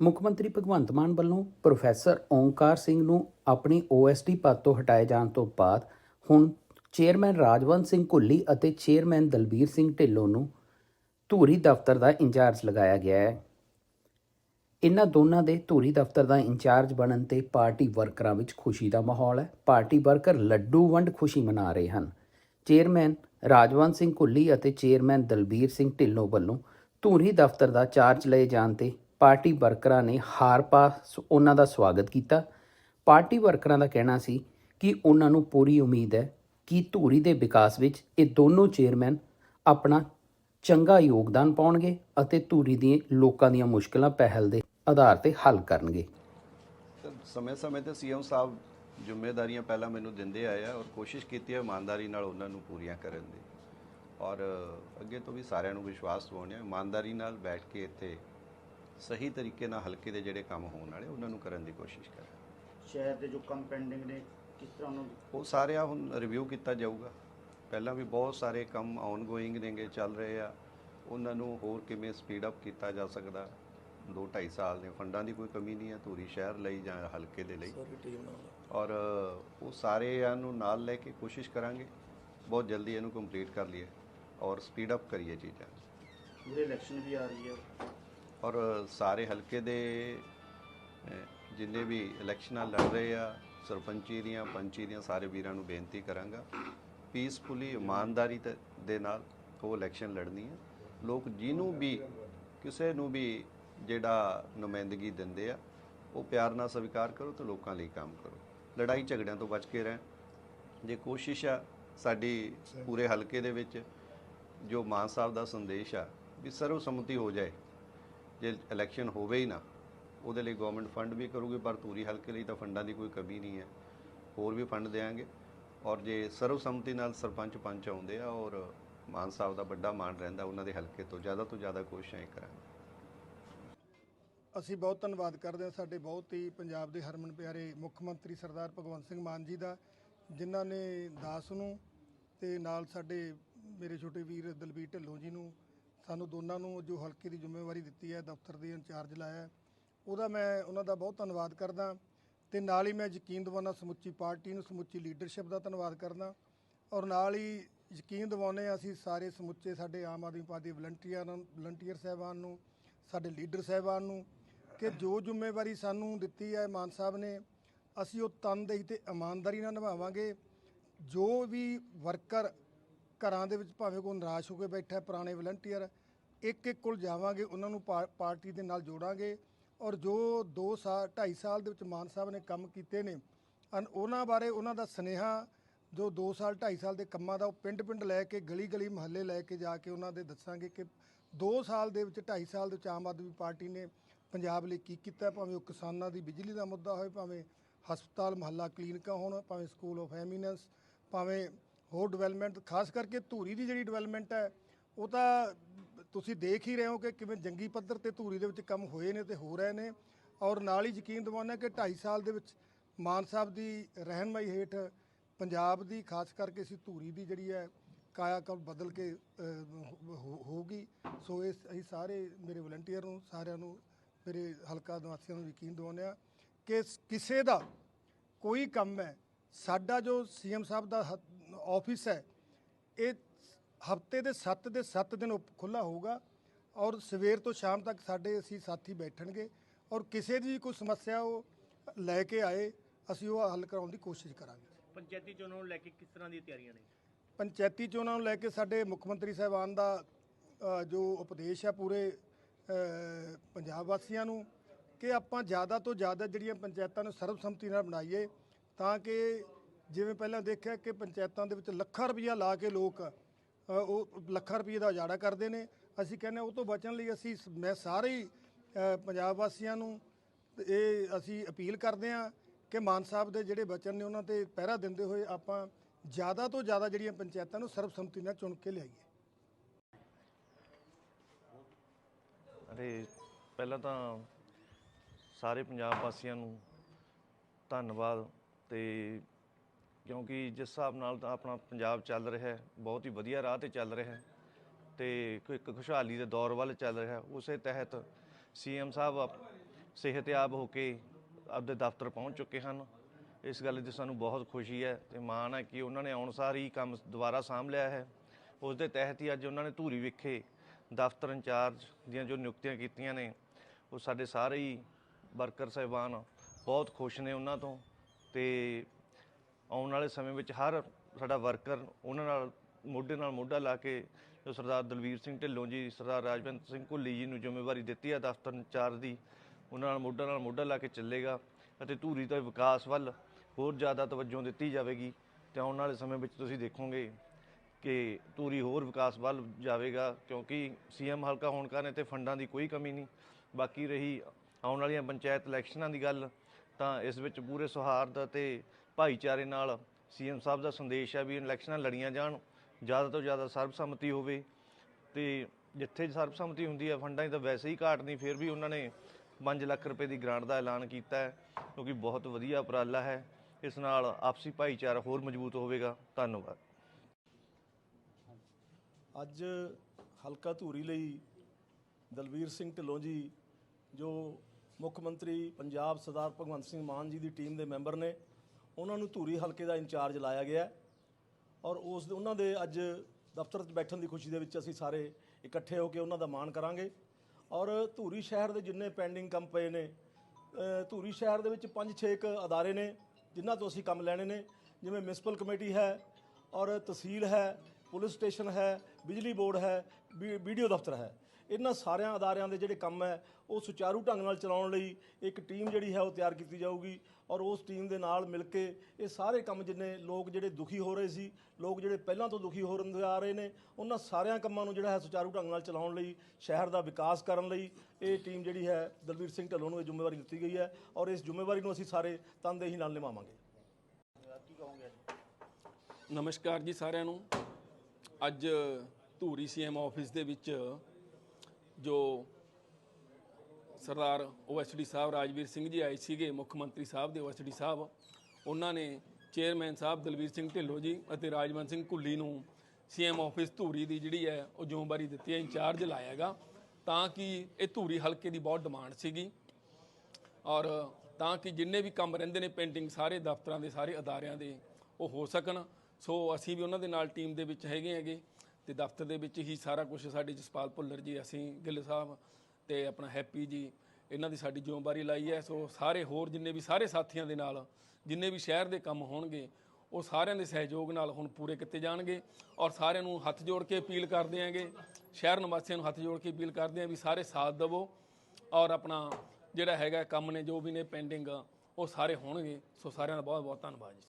ਮੁੱਖ ਮੰਤਰੀ ਭਗਵੰਤ ਮਾਨ ਵੱਲੋਂ ਪ੍ਰੋਫੈਸਰ ਓਮਕਾਰ ਸਿੰਘ ਨੂੰ ਆਪਣੀ ਓਐਸਡੀ ਪਦ ਤੋਂ ਹਟਾਏ ਜਾਣ ਤੋਂ ਬਾਅਦ ਹੁਣ ਚੇਅਰਮੈਨ ਰਾਜਵੰਤ ਸਿੰਘ ਘੁੱਲੀ ਅਤੇ ਚੇਅਰਮੈਨ ਦਲਬੀਰ ਸਿੰਘ ਢਿੱਲੋਂ ਨੂੰ ਧੂਰੀ ਦਫ਼ਤਰ ਦਾ ਇੰਚਾਰਜ ਲਗਾਇਆ ਗਿਆ ਹੈ। ਇਨ੍ਹਾਂ ਦੋਨਾਂ ਦੇ ਧੂਰੀ ਦਫ਼ਤਰ ਦਾ ਇੰਚਾਰਜ ਬਣਨ ਤੇ ਪਾਰਟੀ ਵਰਕਰਾਂ ਵਿੱਚ ਖੁਸ਼ੀ ਦਾ ਮਾਹੌਲ ਹੈ। ਪਾਰਟੀ ਵਰਕਰ ਲੱਡੂ ਵੰਡ ਖੁਸ਼ੀ ਮਨਾ ਰਹੇ ਹਨ। ਚੇਅਰਮੈਨ ਰਾਜਵੰਤ ਸਿੰਘ ਘੁੱਲੀ ਅਤੇ ਚੇਅਰਮੈਨ ਦਲਬੀਰ ਸਿੰਘ ਢਿੱਲੋਂ ਵੱਲੋਂ ਧੂਰੀ ਦਫ਼ਤਰ ਦਾ ਚਾਰਜ ਲਏ ਜਾਣ ਤੇ ਪਾਰਟੀ ਵਰਕਰਾਂ ਨੇ ਹਾਰ ਪਾ ਉਹਨਾਂ ਦਾ ਸਵਾਗਤ ਕੀਤਾ। ਪਾਰਟੀ ਵਰਕਰਾਂ ਦਾ ਕਹਿਣਾ ਸੀ ਕਿ ਉਹਨਾਂ ਨੂੰ ਪੂਰੀ ਉਮੀਦ ਹੈ ਕਿ ਧੂਰੀ ਦੇ ਵਿਕਾਸ ਵਿੱਚ ਇਹ ਦੋਨੋਂ ਚੇਅਰਮੈਨ ਆਪਣਾ ਚੰਗਾ ਯੋਗਦਾਨ ਪਾਉਣਗੇ ਅਤੇ ਧੂਰੀ ਦੀਆਂ ਲੋਕਾਂ ਦੀਆਂ ਮੁਸ਼ਕਲਾਂ ਪਹਿਲ ਦੇ ਆਧਾਰ ਤੇ ਹੱਲ ਕਰਨਗੇ। ਸਮੇਂ-ਸਮੇਂ ਤੇ ਸੀਐਮ ਸਾਹਿਬ ਜ਼ਿੰਮੇਵਾਰੀਆਂ ਪਹਿਲਾਂ ਮੈਨੂੰ ਦਿੰਦੇ ਆਏ ਆ ਔਰ ਕੋਸ਼ਿਸ਼ ਕੀਤੀ ਹੈ ਇਮਾਨਦਾਰੀ ਨਾਲ ਉਹਨਾਂ ਨੂੰ ਪੂਰੀਆਂ ਕਰਨ ਦੀ। ਔਰ ਅੱਗੇ ਤੋਂ ਵੀ ਸਾਰਿਆਂ ਨੂੰ ਵਿਸ਼ਵਾਸ ਦਿਵਾਉਣਾ ਇਮਾਨਦਾਰੀ ਨਾਲ ਬੈਠ ਕੇ ਇੱਥੇ ਸਹੀ ਤਰੀਕੇ ਨਾਲ ਹਲਕੇ ਦੇ ਜਿਹੜੇ ਕੰਮ ਹੋਣ ਵਾਲੇ ਉਹਨਾਂ ਨੂੰ ਕਰਨ ਦੀ ਕੋਸ਼ਿਸ਼ ਕਰਾਂ ਸ਼ਹਿਰ ਦੇ ਜੋ ਕੰਮ ਪੈਂਡਿੰਗ ਨੇ ਕਿਸ ਤਰ੍ਹਾਂ ਉਹਨੂੰ ਉਹ ਸਾਰਿਆਂ ਹੁਣ ਰਿਵਿਊ ਕੀਤਾ ਜਾਊਗਾ। ਪਹਿਲਾਂ ਵੀ ਬਹੁਤ ਸਾਰੇ ਕੰਮ ਆਨਗੋਇੰਗ ਨੇਗੇ ਚੱਲ ਰਹੇ ਆ। ਉਹਨਾਂ ਨੂੰ ਹੋਰ ਕਿਵੇਂ ਸਪੀਡ ਅਪ ਕੀਤਾ ਜਾ ਸਕਦਾ? 2.5 ਸਾਲ ਦੇ ਫੰਡਾਂ ਦੀ ਕੋਈ ਕਮੀ ਨਹੀਂ ਹੈ ਧੂਰੀ ਸ਼ਹਿਰ ਲਈ ਜਾਂ ਹਲਕੇ ਦੇ ਲਈ। ਔਰ ਉਹ ਸਾਰਿਆਂ ਨੂੰ ਨਾਲ ਲੈ ਕੇ ਕੋਸ਼ਿਸ਼ ਕਰਾਂਗੇ। ਬਹੁਤ ਜਲਦੀ ਇਹਨੂੰ ਕੰਪਲੀਟ ਕਰ ਲਈਏ ਔਰ ਸਪੀਡ ਅਪ ਕਰੀਏ ਚੀਜ਼ਾਂ ਪੂਰੇ ਇਲੈਕਸ਼ਨ ਵੀ ਆ ਰਹੀ ਹੈ। ਔਰ ਸਾਰੇ ਹਲਕੇ ਦੇ ਜਿੰਨੇ ਵੀ ਇਲੈਕਸ਼ਨਾਂ ਲੜ ਰਹੇ ਆ, ਸਰਪੰਚੀ ਦੀਆਂ, ਪੰਚੀ ਦੀਆਂ ਸਾਰੇ ਵੀਰਾਂ ਨੂੰ ਬੇਨਤੀ ਕਰਾਂਗਾ ਪੀਸਫੁਲੀ ਇਮਾਨਦਾਰੀ ਤੇ- ਦੇ ਨਾਲ ਉਹ ਇਲੈਕਸ਼ਨ ਲੜਨੀ ਹੈ ਲੋਕ ਜਿਹਨੂੰ ਵੀ, ਕਿਸੇ ਨੂੰ ਵੀ ਜਿਹੜਾ ਨੁਮਾਇੰਦਗੀ ਦਿੰਦੇ ਆ, ਉਹ ਪਿਆਰ ਨਾਲ ਸਵੀਕਾਰ ਕਰੋ ਤੇ ਲੋਕਾਂ ਲਈ ਕੰਮ ਕਰੋ। ਲੜਾਈ ਝਗੜਿਆਂ ਤੋਂ ਬਚ ਕੇ ਰਹਿਣ। ਜੇ ਕੋਸ਼ਿਸ਼ ਆ ਸਾਡੀ ਪੂਰੇ ਹਲਕੇ ਦੇ ਵਿੱਚ, ਜੋ ਮਾਨ ਸਾਹਿਬ ਦਾ ਸੰਦੇਸ਼ ਆ, ਵੀ ਸਰਵਸੰਮਤੀ ਹੋ ਜਾਏ ਜੇ ਇਲੈਕਸ਼ਨ ਹੋਵੇ ਹੀ ਨਾ, ਉਹਦੇ ਲਈ ਗਵਰਨਮੈਂਟ ਫੰਡ ਵੀ ਕਰੂਗੀ, ਪਰ ਧੂਰੀ ਹਲਕੇ ਲਈ ਤਾਂ ਫੰਡਾਂ ਦੀ ਕੋਈ ਕਮੀ ਨਹੀਂ ਹੈ। ਹੋਰ ਵੀ ਫੰਡ ਦੇਵਾਂਗੇ। ਔਰ ਜੇ ਸਰਵਸੰਮਤੀ ਨਾਲ ਸਰਪੰਚ ਪੰਚ ਆਉਂਦੇ ਆ ਔਰ ਮਾਨ ਸਾਹਿਬ ਦਾ ਵੱਡਾ ਮਾਣ ਰਹਿੰਦਾ, ਉਹਨਾਂ ਦੇ ਹਲਕੇ ਤੋਂ ਜ਼ਿਆਦਾ ਤੋਂ ਜ਼ਿਆਦਾ ਕੋਸ਼ਿਸ਼ਾਂ ਇਹ ਕਰਾਂਗੇ। ਅਸੀਂ ਬਹੁਤ ਧੰਨਵਾਦ ਕਰਦੇ ਹਾਂ ਸਾਡੇ ਬਹੁਤ ਹੀ ਪੰਜਾਬ ਦੇ ਹਰਮਨ ਪਿਆਰੇ ਮੁੱਖ ਮੰਤਰੀ ਸਰਦਾਰ ਭਗਵੰਤ ਸਿੰਘ ਮਾਨ ਜੀ ਦਾ, ਜਿਨ੍ਹਾਂ ਨੇ ਦਾਸ ਨੂੰ ਤੇ ਨਾਲ ਸਾਡੇ ਮੇਰੇ ਛੋਟੇ ਵੀਰ ਦਲਬੀਰ ਢਿੱਲੋਂ ਜੀ ਨੂੰ ਸਾਨੂੰ ਦੋਨਾਂ ਨੂੰ ਜੋ ਹਲਕੇ ਦੀ ਜ਼ਿੰਮੇਵਾਰੀ ਦਿੱਤੀ ਹੈ, ਦਫ਼ਤਰ ਦੇ ਇੰਚਾਰਜ ਲਾਇਆ ਉਹਦਾ ਮੈਂ ਉਹਨਾਂ ਦਾ ਬਹੁਤ ਧੰਨਵਾਦ ਕਰਦਾ। ਤੇ ਨਾਲ ਹੀ ਮੈਂ ਯਕੀਨ ਦਿਵਾਉਣਾ ਸਮੁੱਚੀ ਪਾਰਟੀ ਨੂੰ, ਸਮੁੱਚੀ ਲੀਡਰਸ਼ਿਪ ਦਾ ਧੰਨਵਾਦ ਕਰਦਾ। ਔਰ ਨਾਲ ਹੀ ਯਕੀਨ ਦਿਵਾਉਂਦੇ ਹਾਂ ਅਸੀਂ ਸਾਰੇ ਸਮੁੱਚੇ ਸਾਡੇ ਆਮ ਆਦਮੀ ਪਾਰਟੀ ਵਲੰਟੀਅਰਾਂ ਵਲੰਟੀਅਰ ਸਾਹਿਬਾਨ ਨੂੰ, ਸਾਡੇ ਲੀਡਰ ਸਾਹਿਬਾਨ ਨੂੰ ਕਿ ਜੋ ਜ਼ਿੰਮੇਵਾਰੀ ਸਾਨੂੰ ਦਿੱਤੀ ਹੈ ਮਾਨ ਸਾਹਿਬ ਨੇ, ਅਸੀਂ ਉਹ ਤਨਦੇਹੀ ਤੇ ਇਮਾਨਦਾਰੀ ਨਾਲ ਨਿਭਾਵਾਂਗੇ। ਜੋ ਵੀ ਵਰਕਰ ਘਰਾਂ ਦੇ ਵਿੱਚ ਭਾਵੇਂ ਕੋਈ ਨਿਰਾਸ਼ ਹੋ ਕੇ ਬੈਠਾ ਪੁਰਾਣੇ ਵਲੰਟੀਅਰ ਇੱਕ ਇੱਕ ਕੋਲ ਜਾਵਾਂਗੇ, ਉਹਨਾਂ ਨੂੰ ਪਾ- ਪਾਰਟੀ ਦੇ ਨਾਲ ਜੋੜਾਂਗੇ ਔਰ ਜੋ 2 ਸਾਲ 2.5 ਸਾਲ ਦੇ ਵਿੱਚ ਮਾਨ ਸਾਹਿਬ ਨੇ ਕੰਮ ਕੀਤੇ ਨੇ, ਅਨ ਉਹਨਾਂ ਬਾਰੇ ਉਹਨਾਂ ਦਾ ਸਨੇਹਾ ਜੋ 2 ਸਾਲ 2.5 ਸਾਲ ਦੇ ਕੰਮਾਂ ਦਾ ਉਹ ਪਿੰਡ-ਪਿੰਡ ਲੈ ਕੇ, ਗਲੀ-ਗਲੀ ਮੁਹੱਲੇ ਲੈ ਕੇ ਜਾ ਕੇ ਉਹਨਾਂ ਦੇ ਦੱਸਾਂਗੇ ਕਿ 2 ਸਾਲ ਦੇ ਵਿੱਚ 2.5 ਸਾਲ ਦੇ ਵਿੱਚ ਆਮ ਆਦਮੀ ਪਾਰਟੀ ਨੇ ਪੰਜਾਬ ਲਈ ਕੀ ਕੀਤਾ, ਭਾਵੇਂ ਉਹ ਕਿਸਾਨਾਂ ਦੀ ਬਿਜਲੀ ਦਾ ਮੁੱਦਾ ਹੋਵੇ, ਭਾਵੇਂ ਹਸਪਤਾਲ, ਮੁਹੱਲਾ, ਕਲੀਨਿਕਾਂ ਹੋਣ, ਭਾਵੇਂ ਸਕੂਲ ਆਫ ਐਮੀਨੈਂਸ, ਭਾਵੇਂ ਹੋਰ ਡਿਵੈਲਪਮੈਂਟ ਖਾਸ ਕਰਕੇ ਧੂਰੀ ਦੀ ਜਿਹੜੀ ਡਿਵੈਲਪਮੈਂਟ ਹੈ, ਉਹ ਤਾਂ ਤੁਸੀਂ ਦੇਖ ਹੀ ਰਹੇ ਹੋ ਕਿ ਕਿਵੇਂ ਜੰਗੀ ਪੱਧਰ ਤੇ ਧੂਰੀ ਦੇ ਵਿੱਚ ਕੰਮ ਹੋਏ ਨੇ ਤੇ ਹੋ ਰਹੇ ਨੇ। ਔਰ ਨਾਲ ਹੀ ਯਕੀਨ ਦਿਵਾਉਂਦਾ ਕਿ 2.5 ਸਾਲ ਦੇ ਵਿੱਚ ਮਾਨ ਸਾਹਿਬ ਦੀ ਰਹਿਨਮਾਈ ਹੇਠ ਪੰਜਾਬ ਦੀ, ਖਾਸ ਕਰਕੇ ਅਸੀਂ ਧੂਰੀ ਦੀ ਜਿਹੜੀ ਹੈ ਕਾਇਆ ਕਲਪ ਬਦਲ ਕੇ ਹੋ- ਹੋਊਗੀ। ਸੋ ਇਸ ਅਸੀਂ ਸਾਰੇ ਮੇਰੇ ਵਲੰਟੀਅਰ ਨੂੰ, ਸਾਰਿਆਂ ਨੂੰ, ਮੇਰੇ ਹਲਕਾ ਨਿਵਾਸੀਆਂ ਨੂੰ ਯਕੀਨ ਦਿਵਾਉਂਦੇ ਹਾਂ ਕਿ ਕਿਸੇ ਦਾ ਕੋਈ ਕੰਮ ਹੈ। ਸਾਡਾ ਜੋ ਸੀਐਮ ਸਾਹਿਬ ਦਾ ਆਫਿਸ ਹੈ। ਇਹ ਹਫ਼ਤੇ ਦੇ 7 ਦੇ 7 ਦਿਨ ਖੁੱਲਾ ਹੋਊਗਾ ਔਰ ਸਵੇਰ ਤੋਂ ਸ਼ਾਮ ਤੱਕ ਸਾਡੇ ਅਸੀਂ ਸਾਥੀ ਬੈਠਣਗੇ ਔਰ ਕਿਸੇ ਦੀ ਕੋਈ ਸਮੱਸਿਆ ਉਹ ਲੈ ਕੇ ਆਏ ਅਸੀਂ ਉਹ ਹੱਲ ਕਰਾਉਣ ਦੀ ਕੋਸ਼ਿਸ਼ ਕਰਾਂਗੇ। ਪੰਚਾਇਤੀ ਚੋਣਾਂ ਨੂੰ ਲੈ ਕੇ ਕਿਸ ਤਰ੍ਹਾਂ ਦੀਆਂ ਤਿਆਰੀਆਂ ਨੇ? ਪੰਚਾਇਤੀ ਚੋਣਾਂ ਨੂੰ ਲੈ ਕੇ ਸਾਡੇ ਮੁੱਖ ਮੰਤਰੀ ਸਾਹਿਬਾਨ ਦਾ ਜੋ ਉਪਦੇਸ਼ ਹੈ ਪੂਰੇ ਪੰਜਾਬ ਵਾਸੀਆਂ ਨੂੰ ਕਿ ਆਪਾਂ ਜ਼ਿਆਦਾ ਤੋਂ ਜ਼ਿਆਦਾ ਜਿਹੜੀਆਂ ਪੰਚਾਇਤਾਂ ਨੂੰ ਸਰਬਸੰਮਤੀ ਨਾਲ ਬਣਾਈਏ ਤਾਂ ਕਿ ਜਿਵੇਂ ਪਹਿਲਾਂ ਦੇਖਿਆ ਕਿ ਪੰਚਾਇਤਾਂ ਦੇ ਵਿੱਚ ਲੱਖਾਂ ਰੁਪਈਆ ਲਾ ਕੇ ਲੋਕ ਅ, ਉਹ ਲੱਖਾਂ ਰੁਪਈਏ ਦਾ ਉਜਾੜਾ ਕਰਦੇ ਨੇ। ਅਸੀਂ ਕਹਿੰਦੇ ਹਾਂ ਉਹ ਤੋਂ ਬਚਣ ਲਈ ਅਸੀਂ ਸ- ਮੈਂ ਸਾਰੇ ਹੀ ਅ, ਪੰਜਾਬ ਵਾਸੀਆਂ ਨੂੰ ਇਹ ਅਸੀਂ ਅਪੀਲ ਕਰਦੇ ਹਾਂ ਕਿ ਮਾਨ ਸਾਹਿਬ ਦੇ ਜਿਹੜੇ ਬਚਨ ਨੇ ਉਹਨਾਂ ਤੇ ਪਹਿਰਾ ਦਿੰਦੇ ਹੋਏ ਆਪਾਂ ਜ਼ਿਆਦਾ ਤੋਂ ਜ਼ਿਆਦਾ ਜਿਹੜੀਆਂ ਪੰਚਾਇਤਾਂ ਨੂੰ ਸਰਬਸੰਮਤੀ ਨਾਲ ਚੁਣ ਕੇ ਲਿਆਈਏ। ਅਤੇ ਪਹਿਲਾਂ ਤਾਂ ਸਾਰੇ ਪੰਜਾਬ ਵਾਸੀਆਂ ਨੂੰ ਧੰਨਵਾਦ ਤੇ ਕਿਉਂਕਿ ਜਿਸ ਹਿਸਾਬ ਨਾਲ ਤਾਂ ਆਪਣਾ ਪੰਜਾਬ ਚੱਲ ਰਿਹਾ ਹੈ, ਬਹੁਤ ਹੀ ਵਧੀਆ ਰਾਹ ਤੇ ਚੱਲ ਰਿਹਾ ਹੈ ਤੇ ਇੱਕ ਖੁਸ਼ਹਾਲੀ ਦੇ ਦੌਰ ਵੱਲ ਚੱਲ ਰਿਹਾ ਹੈ। ਉਸੇ ਤਹਿਤ ਸੀਐਮ ਸਾਹਿਬ ਆਪ- ਸਿਹਤਯਾਬ ਹੋ ਕੇ ਆਪਦੇ ਦਫ਼ਤਰ ਪਹੁੰਚ ਚੁੱਕੇ ਹਨ ਇਸ ਗੱਲ ਦੀ ਸਾਨੂੰ ਬਹੁਤ ਖੁਸ਼ੀ ਹੈ ਤੇ ਮਾਣ ਹੈ ਕਿ ਉਹਨਾਂ ਨੇ ਆਉਣ ਸਾਰ ਹੀ ਕੰਮ ਦੁਬਾਰਾ ਸਾਂਭ ਲਿਆ ਹੈ ਉਸ ਦੇ ਤਹਿਤ ਹੀ ਅੱਜ ਉਹਨਾਂ ਨੇ ਧੂਰੀ ਵਿਖੇ ਦਫ਼ਤਰ ਇੰਚਾਰਜ ਦੀਆਂ ਜੋ ਨਿਯੁਕਤੀਆਂ ਕੀਤੀਆਂ ਨੇ, ਉਹ ਸਾਡੇ ਸਾਰੇ ਹੀ ਵਰਕਰ ਸਾਹਿਬਾਨ ਬਹੁਤ ਖੁਸ਼ ਨੇ ਉਹਨਾਂ ਤੋਂ ਤੇ ਆਉਣ ਵਾਲੇ ਸਮੇਂ ਵਿੱਚ ਹਰ ਸਾਡਾ ਵਰਕਰ ਉਹਨਾਂ ਨਾਲ ਮੋਢੇ ਨਾਲ ਮੋਢਾ ਲਾ ਕੇ ਜੋ ਸਰਦਾਰ ਦਲਵੀਰ ਸਿੰਘ ਢਿੱਲੋਂ ਜੀ, ਸਰਦਾਰ ਰਾਜਵੰਤ ਸਿੰਘ ਘੁੱਲੀ ਜੀ ਨੂੰ ਜ਼ਿੰਮੇਵਾਰੀ ਦਿੱਤੀ ਹੈ ਦਫ਼ਤਰ ਇੰਚਾਰਜ ਦੀ, ਉਹਨਾਂ ਨਾਲ ਮੋਢਾ ਨਾਲ ਮੋਢਾ ਲਾ ਕੇ ਚੱਲੇਗਾ ਅਤੇ ਧੂਰੀ ਤੋਂ ਵਿਕਾਸ ਵੱਲ ਹੋਰ ਜ਼ਿਆਦਾ ਤਵੱਜੋ ਦਿੱਤੀ ਜਾਵੇਗੀ। ਤੇ ਆਉਣ ਵਾਲੇ ਸਮੇਂ ਵਿੱਚ ਤੁਸੀਂ ਦੇਖੋਗੇ ਕਿ ਧੂਰੀ ਹੋਰ ਵਿਕਾਸ ਵੱਲ ਜਾਵੇਗਾ ਕਿਉਂਕਿ ਸੀਐਮ ਹਲਕਾ ਹੋਣ ਕਾਰਨ ਇੱਥੇ ਫੰਡਾਂ ਦੀ ਕੋਈ ਕਮੀ ਨਹੀਂ। ਬਾਕੀ ਰਹੀ ਆਉਣ ਵਾਲੀਆਂ ਪੰਚਾਇਤ ਇਲੈਕਸ਼ਨਾਂ ਦੀ ਗੱਲ, ਤਾਂ ਇਸ ਵਿੱਚ ਪੂਰੇ ਸੌਹਾਰਦ ਅਤੇ ਭਾਈਚਾਰੇ ਨਾਲ ਸੀਐਮ ਸਾਹਿਬ ਦਾ ਸੰਦੇਸ਼ ਹੈ ਵੀ ਇਲੈਕਸ਼ਨਾਂ ਲੜੀਆਂ ਜਾਣ, ਜ਼ਿਆਦਾ ਤੋਂ ਜ਼ਿਆਦਾ ਸਰਬਸੰਮਤੀ ਹੋਵੇ। ਤੇ ਜਿੱਥੇ ਸਰਬਸੰਮਤੀ ਹੁੰਦੀ ਹੈ ਫੰਡਾਂ ਦੀ ਤਾਂ ਵੈਸੇ ਹੀ ਘਾਟ ਨਹੀਂ, ਫਿਰ ਵੀ ਉਹਨਾਂ ਨੇ 5 ਲੱਖ ਰੁਪਏ ਦੀ ਗ੍ਰਾਂਟ ਦਾ ਐਲਾਨ ਕੀਤਾ ਹੈ ਕਿਉਂਕਿ ਬਹੁਤ ਵਧੀਆ ਉਪਰਾਲਾ ਹੈ। ਇਸ ਨਾਲ ਆਪਸੀ ਭਾਈਚਾਰਾ ਹੋਰ ਮਜ਼ਬੂਤ ਹੋਵੇਗਾ। ਧੰਨਵਾਦ। ਅੱਜ ਹਲਕਾ ਧੂਰੀ ਲਈ ਦਲਵੀਰ ਸਿੰਘ ਢਿੱਲੋਂ ਜੀ, ਜੋ ਮੁੱਖ ਮੰਤਰੀ ਪੰਜਾਬ ਸਰਦਾਰ ਭਗਵੰਤ ਸਿੰਘ ਮਾਨ ਜੀ ਦੀ ਟੀਮ ਦੇ ਮੈਂਬਰ ਨੇ ਉਹਨਾਂ ਨੂੰ ਧੂਰੀ ਹਲਕੇ ਦਾ ਇੰਚਾਰਜ ਲਾਇਆ ਗਿਆ ਔਰ ਉਸ ਉਹਨਾਂ ਦੇ ਅੱਜ ਦਫ਼ਤਰ 'ਚ ਬੈਠਣ ਦੀ ਖੁਸ਼ੀ ਦੇ ਵਿੱਚ ਅਸੀਂ ਸਾਰੇ ਇਕੱਠੇ ਹੋ ਕੇ ਉਹਨਾਂ ਦਾ ਮਾਣ ਕਰਾਂਗੇ। ਔਰ ਧੂਰੀ ਸ਼ਹਿਰ ਦੇ ਜਿੰਨੇ ਪੈਂਡਿੰਗ ਕੰਮ ਪਏ ਨੇ ਧੂਰੀ ਸ਼ਹਿਰ ਦੇ ਵਿੱਚ 5-6 ਇੱਕ ਅਦਾਰੇ ਨੇ, ਜਿਨ੍ਹਾਂ ਤੋਂ ਅਸੀਂ ਕੰਮ ਲੈਣੇ ਨੇ। ਜਿਵੇਂ ਮਿਊਨਿਸਪਲ ਕਮੇਟੀ ਹੈ ਔਰ ਤਹਿਸੀਲ ਹੈ, ਪੁਲਿਸ ਸਟੇਸ਼ਨ ਹੈ, ਬਿਜਲੀ ਬੋਰਡ ਹੈ ਵੀਡੀਓ ਦਫ਼ਤਰ ਹੈ। ਇਹਨਾਂ ਸਾਰਿਆਂ ਅਦਾਰਿਆਂ ਦੇ ਜਿਹੜੇ ਕੰਮ ਹੈ, ਉਹ ਸੁਚਾਰੂ ਢੰਗ ਨਾਲ ਚਲਾਉਣ ਲਈ ਇੱਕ ਟੀਮ ਜਿਹੜੀ ਹੈ, ਉਹ ਤਿਆਰ ਕੀਤੀ ਜਾਊਗੀ ਔਰ ਉਸ ਟੀਮ ਦੇ ਨਾਲ ਮਿਲ ਕੇ ਇਹ ਸਾਰੇ ਕੰਮ ਜਿੰਨੇ ਲੋਕ ਜਿਹੜੇ ਦੁਖੀ ਹੋ ਰਹੇ ਸੀ, ਲੋਕ ਜਿਹੜੇ ਪਹਿਲਾਂ ਤੋਂ ਦੁਖੀ ਹੋ ਰਹੇ ਆ ਰਹੇ ਨੇ, ਉਹਨਾਂ ਸਾਰਿਆਂ ਕੰਮਾਂ ਨੂੰ ਜਿਹੜਾ ਹੈ, ਸੁਚਾਰੂ ਢੰਗ ਨਾਲ ਚਲਾਉਣ ਲਈ, ਸ਼ਹਿਰ ਦਾ ਵਿਕਾਸ ਕਰਨ ਲਈ ਇਹ ਟੀਮ ਜਿਹੜੀ ਹੈ ਦਲਵੀਰ ਸਿੰਘ ਢੱਲੋਂ ਨੂੰ ਇਹ ਜ਼ਿੰਮੇਵਾਰੀ ਦਿੱਤੀ ਗਈ ਹੈ ਔਰ ਇਸ ਜ਼ਿੰਮੇਵਾਰੀ ਨੂੰ ਅਸੀਂ ਸਾਰੇ ਤਨਦੇਹੀ ਨਾਲ ਨਿਭਾਵਾਂਗੇ। ਕੀ ਕਹੋਗੇ ਨਮਸਕਾਰ ਜੀ ਸਾਰਿਆਂ ਨੂੰ। ਅੱਜ ਧੂਰੀ ਸੀਐਮ ਆਫਿਸ ਦੇ ਵਿੱਚ ਜੋ ਸਰਦਾਰ ਓਐਸਡੀ ਸਾਹਿਬ ਰਾਜਵੀਰ ਸਿੰਘ ਜੀ ਆਏ ਸੀਗੇ, ਮੁੱਖ ਮੰਤਰੀ ਸਾਹਿਬ ਦੇ ਓਐਸਡੀ ਸਾਹਿਬ, ਉਹਨਾਂ ਨੇ ਚੇਅਰਮੈਨ ਸਾਹਿਬ ਦਲਵੀਰ ਸਿੰਘ ਢਿੱਲੋਂ ਜੀ ਅਤੇ ਰਾਜਵੰਤ ਸਿੰਘ ਘੁੱਲੀ ਨੂੰ ਸੀਐਮ ਆਫਿਸ ਧੂਰੀ ਦੀ ਜਿਹੜੀ ਹੈ, ਉਹ ਜ਼ਿੰਮੇਵਾਰੀ ਦਿੱਤੀ ਹੈ, ਇੰਚਾਰਜ ਲਾਇਆਗਾ ਤਾਂ ਕਿ ਇਹ ਧੂਰੀ ਹਲਕੇ ਦੀ ਬਹੁਤ ਡਿਮਾਂਡ ਸੀਗੀ। ਔਰ ਤਾਂ ਕਿ ਜਿੰਨੇ ਵੀ ਕੰਮ ਰਹਿੰਦੇ ਨੇ ਪੇਂਟਿੰਗ ਸਾਰੇ ਦਫ਼ਤਰਾਂ ਦੇ, ਸਾਰੇ ਅਦਾਰਿਆਂ ਦੇ, ਉਹ ਹੋ ਸਕਣ। ਸੋ ਅਸੀਂ ਵੀ ਉਹਨਾਂ ਦੇ ਨਾਲ ਟੀਮ ਦੇ ਵਿੱਚ ਹੈਗੇ ਹੈਗੇ। ਤੇ ਦਫ਼ਤਰ ਦੇ ਵਿੱਚ ਹੀ ਸਾਰਾ ਕੁਝ ਸਾਡੇ ਜਸਪਾਲ ਭੁੱਲਰ ਜੀ, ਅਸੀਂ ਗਿੱਲ ਸਾਹਿਬ ਤੇ ਆਪਣਾ ਹੈਪੀ ਜੀ, ਇਹਨਾਂ ਦੀ ਸਾਡੀ ਜ਼ਿੰਮੇਵਾਰੀ ਲਾਈ ਹੈ। ਸੋ ਸਾਰੇ ਹੋਰ ਜਿੰਨੇ ਵੀ ਸਾਰੇ ਸਾਥੀਆਂ ਦੇ ਨਾਲ, ਜਿੰਨੇ ਵੀ ਸ਼ਹਿਰ ਦੇ ਕੰਮ ਹੋਣਗੇ, ਉਹ ਸਾਰਿਆਂ ਦੇ ਸਹਿਯੋਗ ਨਾਲ ਹੁਣ ਪੂਰੇ ਕੀਤੇ ਜਾਣਗੇ ਔਰ ਸਾਰਿਆਂ ਨੂੰ ਹੱਥ ਜੋੜ ਕੇ ਅਪੀਲ ਕਰਦੇ ਆਂਗੇ, ਸ਼ਹਿਰ ਨਿਵਾਸੀਆਂ ਨੂੰ ਹੱਥ ਜੋੜ ਕੇ ਅਪੀਲ ਕਰਦੇ ਆਂ ਵੀ ਸਾਰੇ ਸਾਥ ਦੇਵੋ ਔਰ ਆਪਣਾ ਜਿਹੜਾ ਹੈਗਾ ਕੰਮ ਨੇ ਜੋ ਵੀ ਨੇ ਪੈਂਡਿੰਗ ਉਹ ਸਾਰੇ ਹੋਣਗੇ। ਸੋ ਸਾਰਿਆਂ ਦਾ ਬਹੁਤ ਬਹੁਤ ਧੰਨਵਾਦ ਜੀ।